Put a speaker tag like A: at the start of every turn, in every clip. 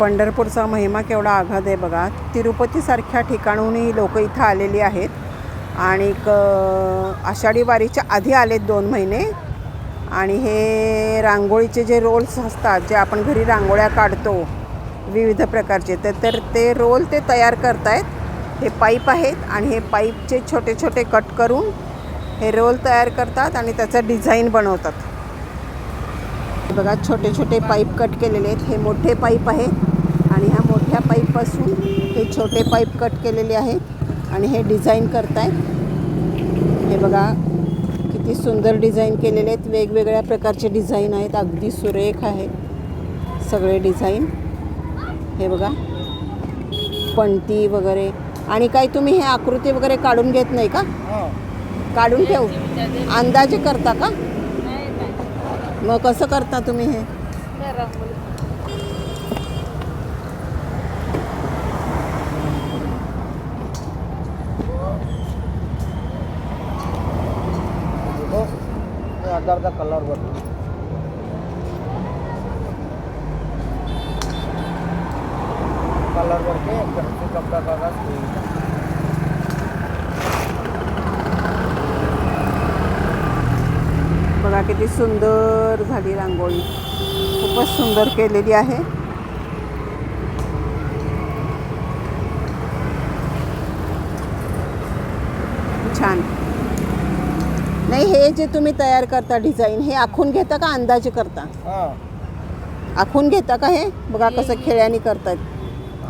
A: पंढरपूरचा महिमा केवढा आघात आहे बघा. तिरुपतीसारख्या ठिकाणहूनही लोक इथं आलेली आहेत. आणि क आषाढी वारीच्या आधी आलेत दोन महिने. आणि हे रांगोळीचे जे रोल्स असतात जे आपण घरी रांगोळ्या काढतो विविध प्रकारचे तर तर ते रोल ते तयार करतायत. हे पाईप आहेत आणि हे पाईपचे छोटे छोटे कट करून हे रोल तयार करतात आणि त्याचं डिझाईन बनवतात. बघा छोटे छोटे पाईप कट केलेले आहेत. हे मोठे पाईप आहेत. मोठ्या पाईपपासून हे छोटे पाईप कट केलेले आहेत आणि हे डिझाईन करतायत. हे बघा किती सुंदर डिझाईन केलेले आहेत. वेगवेगळ्या प्रकारचे डिझाईन आहेत. अगदी सुरेख आहेत सगळे डिझाईन. हे बघा पणती वगैरे. आणि काही तुम्ही हे आकृती वगैरे काढून घेत नाही का? काढून ठेवू? अंदाजे करता का? मग कसं करता तुम्ही हे?
B: अर्धा अर्धा कलर बरं कलर करके कच्चे कपड़ा
A: बघा किती सुंदर झाली रांगोळी. खूपच सुंदर केलेली आहे छान नाही हे जे तुम्ही तयार करता डिझाईन हे आखून घेता का अंदाजे करता?
B: हाँ.
A: आखून घेता का हे? बघा कसं खेळ्याने करतात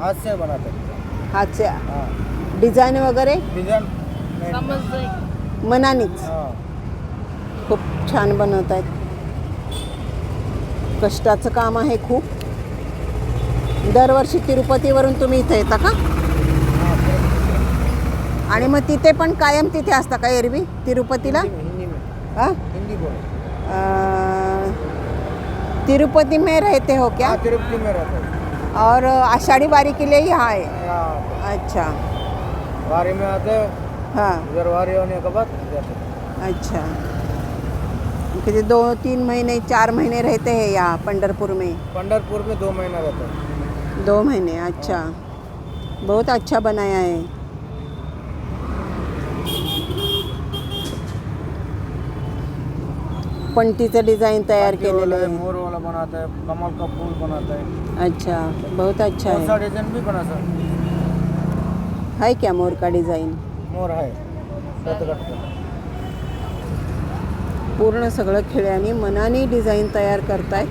B: हाथ से बनाते हैं
A: हातचे
B: हाँ.
A: डिझाईन वगैरे? मनानेच.
B: हाँ.
A: खूप छान बनवत आहेत कष्टाचं काम आहे खूप. दरवर्षी तिरुपतीवरून तुम्ही इथे येता का? आणि मग तिथे पण कायम तिथे असता का एरवी? तिरुपतीला?
B: हिंदी
A: हाँ?
B: बोलो
A: तिरुपति में रहते हो क्या?
B: हाँ तिरुपति में रहते हैं।
A: और आषाढ़ी वारी के लिए यहाँ है।
B: यहाँ
A: अच्छा।
B: वारी में आते हाँ। वारी होने के बाद
A: अच्छा। किती दो तीन महीने चार महीने रहते हैं यहाँ पंडरपुर में।
B: पंडरपुर में दो महीना रहते हैं।
A: दो महीने अच्छा। बहुत अच्छा बनाया है। पंटीचं डिझाईन तयार केलेलं आहे
B: मोर वाला बनाता है कमल का फूल बनाता है
A: अच्छा बहुत अच्छा
B: बहुत सा
A: है
B: डिजाइन भी बना सकते
A: है क्या मोर का डिझाईन
B: मोर है सतगट का
A: पूर्ण सगळं खेळ्याने मनाने डिझाईन तयार करतायत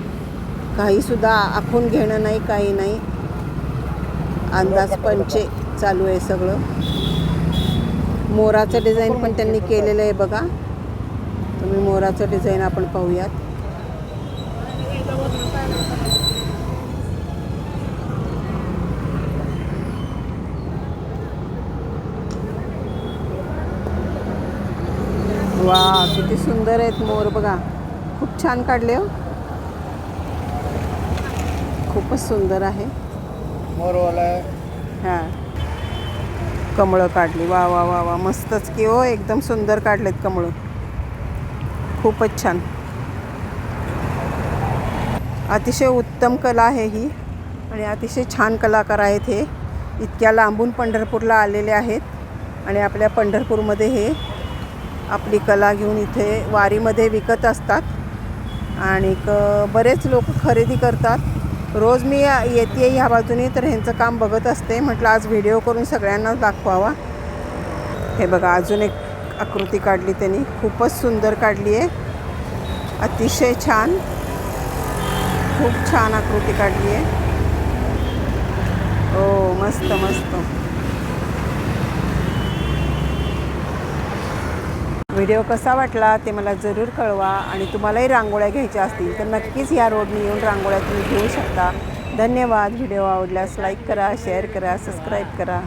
A: काहीसुद्धा आखून घेणं नाही काही नाही. अंदाज पंचे चालू आहे सगळं. मोराचं डिझाईन पण त्यांनी केलेलं आहे बघा. तुम्ही मोराचं डिझाईन आपण पाहूयात. वा किती सुंदर आहेत मोर बघा. खूप छान काढले हो. खूपच सुंदर आहे.
B: मोर वाला है
A: हां. कमळं काढली. वा वा वा वा. मस्तच की हो एकदम सुंदर काढलेत कमळं. खूपच छान. अतिशय उत्तम कला आहे ही आणि अतिशय छान कलाकार आहेत हे. इतक्या लांबून पंढरपूरला आलेले आहेत आणि आपल्या पंढरपूरमध्ये हे आपली कला घेऊन इथे वारीमध्ये विकत असतात. आणि बरेच लोक खरेदी करतात. रोज मी येते ह्या बाजूने तर ह्यांचं काम बघत असते. म्हटलं आज व्हिडिओ करून सगळ्यांनाच दाखवावा. हे बघा अजून एक आकृती काढली त्यांनी. खूपच सुंदर काढली आहे. अतिशय छान. खूप छान आकृती काढली आहे. हो मस्त मस्त. व्हिडिओ कसा वाटला ते मला जरूर कळवा आणि तुम्हालाही रांगोळ्या घ्यायच्या असतील तर नक्कीच या रोडने येऊन रांगोळ्या तुम्ही घेऊ शकता. धन्यवाद. व्हिडिओ आवडल्यास लाईक करा शेअर करा सबस्क्राईब करा.